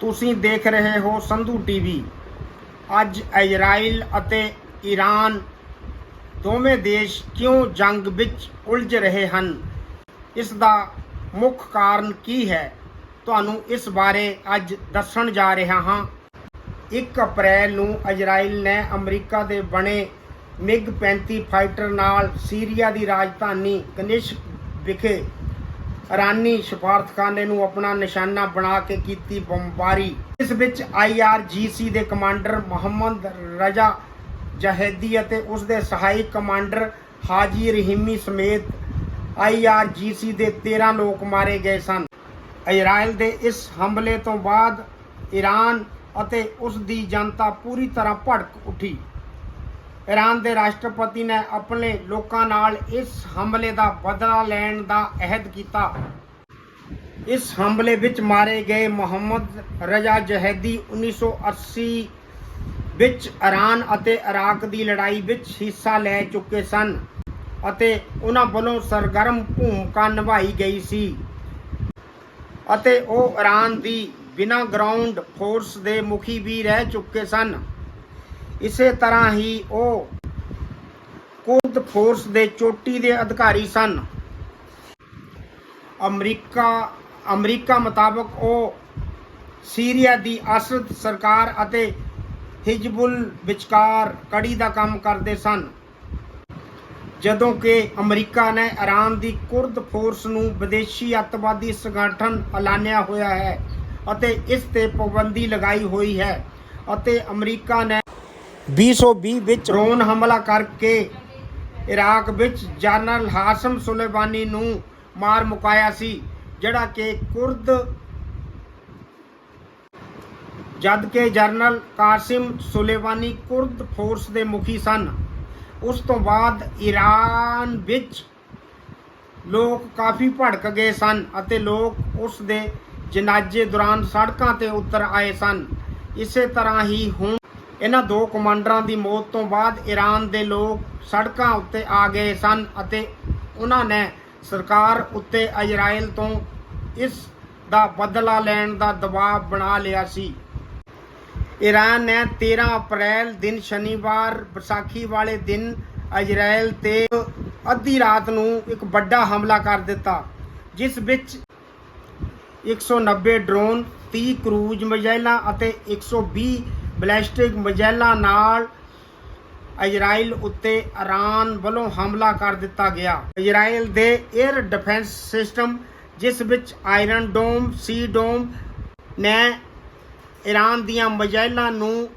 ਤੁਸੀਂ ਦੇਖ ਰਹੇ ਹੋ ਸੰਧੂ ਟੀਵੀ। ਅੱਜ ਇਜ਼ਰਾਈਲ ਅਤੇ ਈਰਾਨ ਦੋਵੇਂ ਦੇਸ਼ ਕਿਉਂ ਜੰਗ ਵਿੱਚ ਉਲਝ ਰਹੇ ਹਨ? ਇਸ ਦਾ ਮੁੱਖ ਕਾਰਨ ਕੀ ਹੈ? ਤੁਹਾਨੂੰ ਇਸ ਬਾਰੇ ਅੱਜ ਦੱਸਣ ਜਾ ਰਿਹਾ ਹਾਂ। 1 ਅਪ੍ਰੈਲ ਨੂੰ ਇਜ਼ਰਾਈਲ ਨੇ ਅਮਰੀਕਾ ਦੇ ਬਣੇ ਮਿਗ 35 ਫਾਈਟਰ ਨਾਲ ਸੀਰੀਆ ਦੀ ਰਾਜਧਾਨੀ ਕਨਿਸ਼ ਵਿਖੇ ਇਰਾਨੀ ਸਫਾਰਤਖਾਨੇ ਨੂੰ ਆਪਣਾ ਨਿਸ਼ਾਨਾ ਬਣਾ ਕੇ ਕੀਤੀ ਬੰਬਾਰੀ। ਇਸ ਵਿੱਚ ਆਈਆਰਜੀਸੀ ਦੇ ਕਮਾਂਡਰ ਮੁਹੰਮਦ ਰਜ਼ਾ ਜਹੇਦੀ ਅਤੇ ਉਸ ਦੇ ਸਹਾਇਕ ਕਮਾਂਡਰ ਹਾਜੀ ਰਹੀਮੀ ਸਮੇਤ ਆਈਆਰਜੀਸੀ ਦੇ 13 ਲੋਕ ਮਾਰੇ ਗਏ ਸਨ। ਇਜ਼ਰਾਈਲ ਦੇ ਇਸ ਹਮਲੇ ਤੋਂ ਬਾਅਦ ਈਰਾਨ ਅਤੇ ਉਸ ਦੀ ਜਨਤਾ ਪੂਰੀ ਤਰ੍ਹਾਂ ਭੜਕ ਉੱਠੀ। ਈਰਾਨ ਦੇ ਰਾਸ਼ਟਰਪਤੀ ਨੇ ਆਪਣੇ ਲੋਕਾਂ ਨਾਲ ਇਸ ਹਮਲੇ ਦਾ ਬਦਲਾ ਲੈਣ ਦਾ ਅਹਿਦ ਕੀਤਾ। ਇਸ ਹਮਲੇ ਵਿੱਚ ਮਾਰੇ ਗਏ ਮੁਹੰਮਦ ਰਜ਼ਾ ਜਹੇਦੀ 1980 ਵਿੱਚ ਈਰਾਨ ਅਤੇ ਇਰਾਕ ਦੀ ਲੜਾਈ ਵਿੱਚ ਹਿੱਸਾ ਲੈ ਚੁੱਕੇ ਸਨ ਅਤੇ ਉਹਨਾਂ ਵੱਲੋਂ ਸਰਗਰਮ ਭੂਮਿਕਾ ਨਿਭਾਈ ਗਈ ਸੀ ਅਤੇ ਉਹ ਈਰਾਨ ਦੀ ਬਿਨਾਂ ਗਰਾਊਂਡ ਫੋਰਸ ਦੇ ਮੁਖੀ ਵੀ ਰਹਿ ਚੁੱਕੇ ਸਨ। ਇਸੇ ਤਰ੍ਹਾਂ ਹੀ ਉਹ ਕੁਰਦ ਫੋਰਸ ਦੇ ਚੋਟੀ ਦੇ ਅਧਿਕਾਰੀ ਸਨ। ਅਮਰੀਕਾ ਅਮਰੀਕਾ ਮੁਤਾਬਕ ਉਹ ਸੀਰੀਆ ਦੀ ਅਸਦ ਸਰਕਾਰ ਅਤੇ ਹਿਜਬੁਲ ਵਿਚਕਾਰ ਕੜੀ ਦਾ ਕੰਮ ਕਰਦੇ ਸਨ। ਜਦੋਂ ਕਿ ਅਮਰੀਕਾ ਨੇ ਈਰਾਨ ਦੀ ਕੁਰਦ ਫੋਰਸ ਨੂੰ ਵਿਦੇਸ਼ੀ ਅੱਤਵਾਦੀ ਸੰਗਠਨ ਐਲਾਨਿਆ ਹੋਇਆ ਹੈ ਅਤੇ ਇਸ ਤੇ ਪਾਬੰਦੀ ਲਗਾਈ ਹੋਈ ਹੈ ਅਤੇ ਅਮਰੀਕਾ ਨੇ 2020 ਵਿੱਚ ਡਰੋਨ ਹਮਲਾ ਕਰਕੇ ਇਰਾਕ ਵਿੱਚ ਜਨਰਲ ਹਾਸਮ ਸੁਲੇਮਾਨੀ ਨੂੰ ਮਾਰ ਮੁਕਾਇਆ ਸੀ, ਜਿਹੜਾ ਕਿ ਕੁਰਦ ਜਦ ਕਿ general Qasem Soleimani Kurd force ਦੇ ਮੁਖੀ ਸਨ। ਉਸ ਤੋਂ ਬਾਅਦ ਈਰਾਨ ਵਿੱਚ ਲੋਕ ਕਾਫੀ ਭੜਕ ਗਏ ਸਨ ਅਤੇ ਲੋਕ ਉਸ ਦੇ ਜਨਾਜ਼ੇ ਦੌਰਾਨ ਸੜਕਾਂ ਤੇ ਉਤਰ ਆਏ ਸਨ। ਇਸੇ ਤਰ੍ਹਾਂ ਹੀ ਹੁਣ ਇਹਨਾਂ ਦੋ ਕਮਾਂਡਰਾਂ ਦੀ ਮੌਤ ਤੋਂ ਬਾਅਦ ਈਰਾਨ ਦੇ ਲੋਕ ਸੜਕਾਂ ਉੱਤੇ ਆ ਗਏ ਸਨ ਅਤੇ ਉਹਨਾਂ ਨੇ ਸਰਕਾਰ ਉੱਤੇ ਇਜ਼ਰਾਈਲ ਤੋਂ ਇਸ ਦਾ ਬਦਲਾ ਲੈਣ ਦਾ ਦਬਾਅ ਬਣਾ ਲਿਆ ਸੀ। ਈਰਾਨ ਨੇ 13 ਅਪ੍ਰੈਲ ਦਿਨ ਸ਼ਨੀਵਾਰ ਵਿਸਾਖੀ ਵਾਲੇ ਦਿਨ ਇਜ਼ਰਾਈਲ ਤੇ ਅੱਧੀ ਰਾਤ ਨੂੰ ਇੱਕ ਵੱਡਾ ਹਮਲਾ ਕਰ ਦਿੱਤਾ, ਜਿਸ ਵਿੱਚ 190 ਡਰੋਨ 30 ਕਰੂਜ਼ ਮਿਜ਼ਾਈਲਾਂ ਅਤੇ 120 ਬੈਲਿਸਟਿਕ ਮਿਜ਼ਾਈਲਾਂ ਨਾਲ ਇਜ਼ਰਾਈਲ ਉੱਤੇ ਇਰਾਨ ਵੱਲੋਂ ਹਮਲਾ ਕਰ ਦਿੱਤਾ ਗਿਆ। ਇਜ਼ਰਾਈਲ ਦੇ 에ਅਰ ਡਿਫੈਂਸ ਸਿਸਟਮ ਜਿਸ ਵਿੱਚ ਆਇਰਨ ਡੋਮ ਸੀ ਡੋਮ ਨੇ ਈਰਾਨ ਦੀਆਂ ਮਿਜ਼ਾਈਲਾਂ ਨੂੰ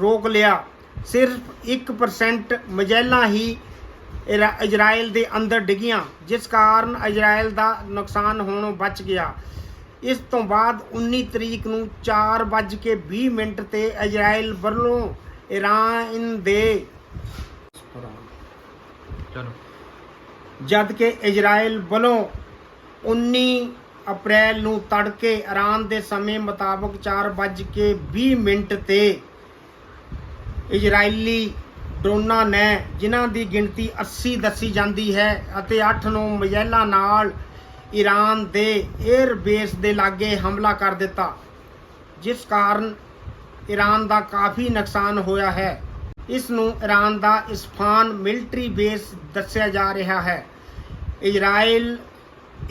ਰੋਕ ਲਿਆ। ਸਿਰਫ 1% ਮਿਜ਼ਾਈਲਾਂ ਹੀ ਇਰਾ- ਇਜ਼ਰਾਈਲ ਦੇ ਅੰਦਰ ਡਿੱਗੀਆਂ, ਜਿਸ ਕਾਰਨ ਇਜ਼ਰਾਈਲ ਦਾ ਨੁਕਸਾਨ ਹੋਣੋਂ ਬਚ ਗਿਆ। ਇਸ ਤੋਂ ਬਾਅਦ 19 ਤਰੀਕ ਨੂੰ 4:20 ਮਿੰਟ ਤੇ ਇਜ਼ਰਾਈਲ ਵੱਲੋਂ ਈਰਾਨ ਦੇ ਜਦ ਕਿ ਇਜ਼ਰਾਈਲ ਵੱਲੋਂ 19 ਅਪ੍ਰੈਲ ਨੂੰ ਤੜਕੇ ਈਰਾਨ ਦੇ ਸਮੇਂ ਮੁਤਾਬਕ 4:20 ਮਿੰਟ ਤੇ ਇਜ਼ਰਾਈਲੀ ਡਰੋਨਾਂ ਨੇ ਜਿਨ੍ਹਾਂ ਦੀ ਗਿਣਤੀ 80 ਦੱਸੀ ਜਾਂਦੀ ਹੈ ਅਤੇ 8-9 ਮਿਜ਼ਾਈਲਾਂ ਨਾਲ ਈਰਾਨ ਦੇ 에ਅਰ ਬੇਸ ਦੇ ਲਾਗੇ ਹਮਲਾ ਕਰ ਦਿੱਤਾ, ਜਿਸ ਕਾਰਨ ਈਰਾਨ ਦਾ ਕਾਫੀ ਨੁਕਸਾਨ ਹੋਇਆ ਹੈ। ਇਸ ਨੂੰ ਈਰਾਨ ਦਾ ਇਸਫਾਨ ਮਿਲਟਰੀ ਬੇਸ ਦੱਸਿਆ ਜਾ ਰਿਹਾ ਹੈ। ਇਜ਼ਰਾਈਲ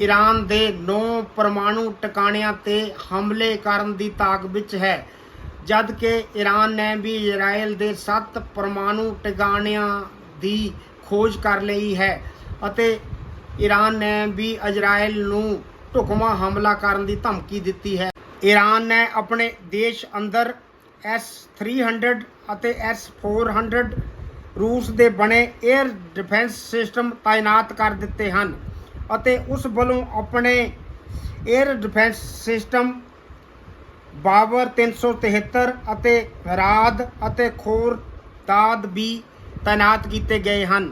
ਈਰਾਨ ਦੇ 9 ਪਰਮਾਣੂ ਟਿਕਾਣਿਆਂ ਤੇ ਹਮਲੇ ਕਰਨ ਦੀ ਤਾਕ ਵਿੱਚ ਹੈ ਜਦ ਕਿ ਈਰਾਨ ਨੇ ਵੀ ਇਜ਼ਰਾਈਲ ਦੇ 7 ਪਰਮਾਣੂ ਟਿਕਾਣਿਆਂ ਦੀ ਖੋਜ ਕਰ ਲਈ ਹੈ ਅਤੇ ਈਰਾਨ ਨੇ ਵੀ ਇਜ਼ਰਾਈਲ ਨੂੰ ਢੁਕਵਾਂ ਹਮਲਾ ਕਰਨ ਦੀ ਧਮਕੀ ਦਿੱਤੀ ਹੈ। ਈਰਾਨ ਨੇ ਆਪਣੇ ਦੇਸ਼ ਅੰਦਰ S300 ਅਤੇ S400 ਰੂਸ ਦੇ ਬਣੇ 에ਅਰ ਡਿਫੈਂਸ ਸਿਸਟਮ ਤਾਇਨਾਤ ਕਰ ਦਿੱਤੇ ਹਨ ਅਤੇ ਉਸ ਵੱਲੋਂ ਆਪਣੇ 에ਅਰ ਡਿਫੈਂਸ ਸਿਸਟਮ ਬਾਬਰ 373 ਅਤੇ ਰਾਦ ਅਤੇ ਖੋਰ ਦਾਦ ਵੀ ਤਾਇਨਾਤ ਕੀਤੇ ਗਏ ਹਨ।